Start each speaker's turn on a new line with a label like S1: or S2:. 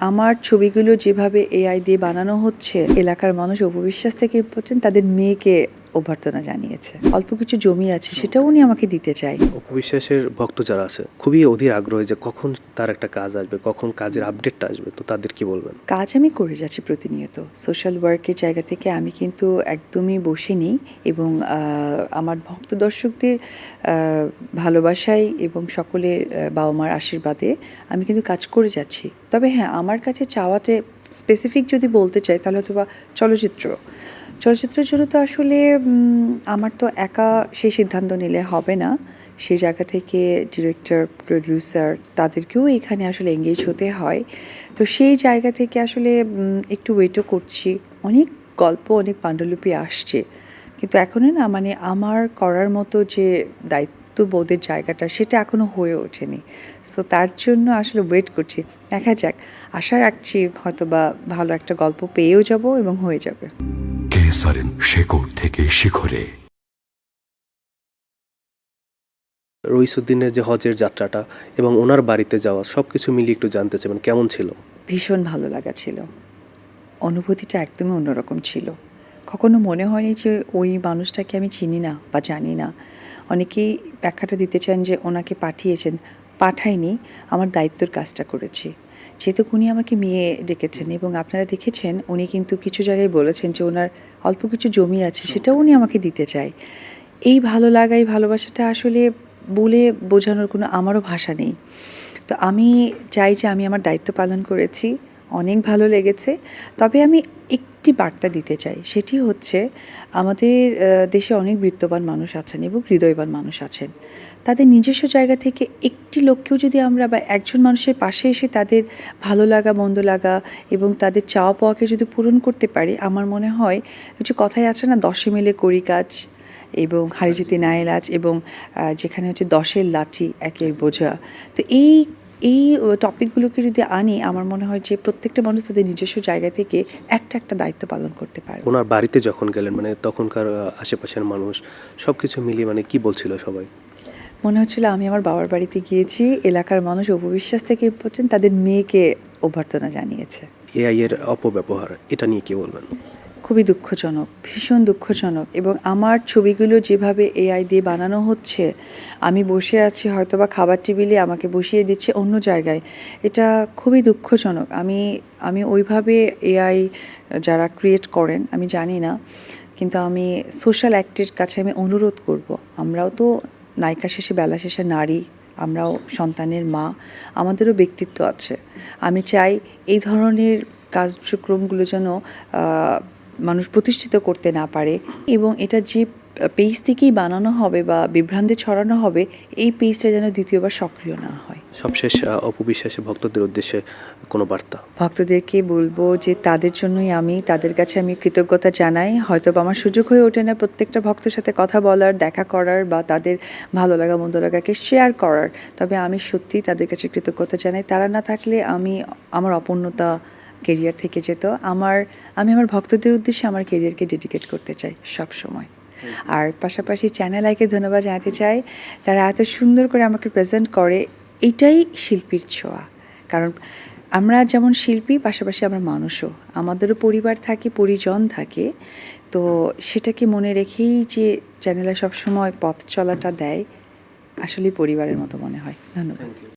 S1: আমার ছবিগুলো যেভাবে এআই দিয়ে বানানো হচ্ছে এলাকার মানুষ অপবিশ্বাস থেকে পড়ছেন তাদের মেয়েকে অভ্যর্থনা জানিয়েছে। অল্প কিছু জমি আছে সেটাও উনি আমাকে দিতে চাই।
S2: অপবিশ্বাসের ভক্ত যারা আছে খুবই অধীর আগ্রহী যে কখন তার একটা কাজ আসবে কখন কাজের আপডেটটা আসবে তো তাদের কি বলবেন?
S1: কাজ আমি করে যাচ্ছি প্রতিনিয়ত। সোশ্যাল ওয়ার্কের জায়গা থেকে আমি কিন্তু একদমই বসিনি এবং আমার ভক্ত দর্শকদের ভালোবাসায় এবং সকলের বাবা মার আশীর্বাদে আমি কিন্তু কাজ করে যাচ্ছি। তবে হ্যাঁ আমার কাছে চাওয়াতে স্পেসিফিক যদি বলতে চাই তাহলে হয়তো বা চলচ্চিত্র। চলচ্চিত্রের জন্য তো আসলে আমার তো একা সেই সিদ্ধান্ত নিলে হবে না। সেই জায়গা থেকে ডিরেক্টর প্রডিউসার তাদেরকেও এখানে আসলে এঙ্গেজ হতে হয়। তো সেই জায়গা থেকে আসলে একটু ওয়েটও করছি। অনেক গল্প, অনেক পাণ্ডুলিপি আসছে। কিন্তু এখনও না মানে আমার করার মতো যে দায়িত্ববোধের জায়গাটা, সেটা এখনও হয়ে ওঠেনি। সো তার জন্য আসলে ওয়েট করছি। দেখা যাক। আশা রাখছি হয়তো বা ভালো একটা গল্প পেয়েও যাব এবং হয়ে যাবে।
S3: কেসারেন শেকড় থেকে শিখরে।
S2: রইসুদ্দিনের যে হজের যাত্রাটা এবং ওনার বাড়িতে যাওয়া সব কিছু মিলিয়ে একটু জানতে চাইবেন কেমন ছিল?
S1: ভীষণ ভালো লাগা ছিল। অনুভূতিটা একদমই অন্যরকম ছিল। কখনো মনে হয়নি যে ওই মানুষটাকে আমি চিনি না বা জানি না। অনেকেই ব্যাখ্যাটা দিতে চান যে ওনাকে পাঠিয়েছেন। পাঠাইনি আমার দায়িত্বর কাজটা করেছি। যেহেতু উনি আমাকে মেয়ে ডেকেছেন এবং আপনারা দেখেছেন, উনি কিন্তু কিছু জায়গায় বলেছেন যে ওনার অল্প কিছু জমি আছে, সেটাও উনি আমাকে দিতে চায়। এই ভালো লাগা, এই ভালোবাসাটা আসলে বলে বোঝানোর কোনো আমারও ভাষা নেই। তো আমি চাই যে আমি আমার দায়িত্ব পালন করেছি। অনেক ভালো লেগেছে। তবে আমি একটি বার্তা দিতে চাই সেটি হচ্ছে আমাদের দেশে অনেক বৃত্তবান মানুষ আছেন এবং হৃদয়বান মানুষ আছেন। তাদের নিজস্ব জায়গা থেকে একটি লোককেও যদি আমরা বা একজন মানুষের পাশে এসে তাদের ভালো লাগা মন্দ লাগা এবং তাদের চাওয়া পাওয়াকে যদি পূরণ করতে পারি আমার মনে হয় কিছু কথাই আছে না দশে মিলে করি কাজ এবং হারিজিতে নায়েলাজ এবং যেখানে হচ্ছে দশের লাঠি একের বোঝা। তো এই এই টপিকগুলোকে যদি আনি আমার মনে হয় যে প্রত্যেকটা মানুষ তাদের নিজস্ব জায়গা থেকে একটা একটা দায়িত্ব পালন করতে পারে
S2: ওনার বাড়িতে যখন গেলেন মানে তখনকার আশেপাশের মানুষ সব কিছু মিলিয়ে মানে কি বলছিল সবাই?
S1: মনে হচ্ছিল আমি আমার বাবার বাড়িতে গিয়েছি এলাকার মানুষ অপবিশ্বাস থেকে ইম্পর্টেন্ট তাদের মেয়েকে অভ্যর্থনা জানিয়েছে।
S2: এআই এর অপব্যবহার এটা নিয়ে কি বলবেন?
S1: খুবই দুঃখজনক, ভীষণ দুঃখজনক এবং আমার ছবিগুলো যেভাবে এআই দিয়ে বানানো হচ্ছে, আমি বসে আছি হয়তো বা খাবার টেবিলে আমাকে বসিয়ে দিচ্ছে অন্য জায়গায়, এটা খুবই দুঃখজনক। আমি আমি ওইভাবে এআই যারা ক্রিয়েট করেন, আমি জানি না, কিন্তু আমি সোশ্যাল অ্যাক্টের কাছে আমি অনুরোধ করব। আমরাও তো নায়িকা শেষে, বেলা শেষে নারী, আমরাও সন্তানের মা, আমাদেরও ব্যক্তিত্ব আছে। আমি চাই এই ধরনের কার্যক্রমগুলো যেন মানুষ প্রতিষ্ঠিত করতে না পারে এবং এটা যে পেজ থেকেই বানানো হবে বা বিভ্রান্তি ছড়ানো হবে এই পেজটা যেন দ্বিতীয়বার সক্রিয় না হয়।
S2: সবশেষ অপবিশ্বাসে ভক্তদের উদ্দেশ্যে কোনো বার্তা?
S1: ভক্তদেরকে বলব যে তাদের জন্যই আমি তাদের কাছে আমি কৃতজ্ঞতা জানাই। হয়তো বা আমার সুযোগ হয়ে ওঠে না প্রত্যেকটা ভক্তের সাথে কথা বলার দেখা করার বা তাদের ভালো লাগা মন্দ লাগাকে শেয়ার করার। তবে আমি সত্যি তাদের কাছে কৃতজ্ঞতা জানাই। তারা না থাকলে আমি আমার অপূর্ণতা কেরিয়ার থেকে যেত আমার আমি আমার ভক্তদের উদ্দেশ্যে আমার কেরিয়ারকে ডেডিকেট করতে চাই সব সময় আর পাশাপাশি চ্যানেল আইকে ধন্যবাদ জানাতে চাই তারা এত সুন্দর করে আমাকে প্রেজেন্ট করে এটাই শিল্পীর ছোঁয়া। কারণ আমরা যেমন শিল্পী পাশাপাশি আমরা মানুষও। আমাদেরও পরিবার থাকে পরিজন থাকে। তো সেটাকে মনে রেখেই যে চ্যানেলে সবসময় পথ চলাটা দেয় আসলে পরিবারের মতো মনে হয়। ধন্যবাদ।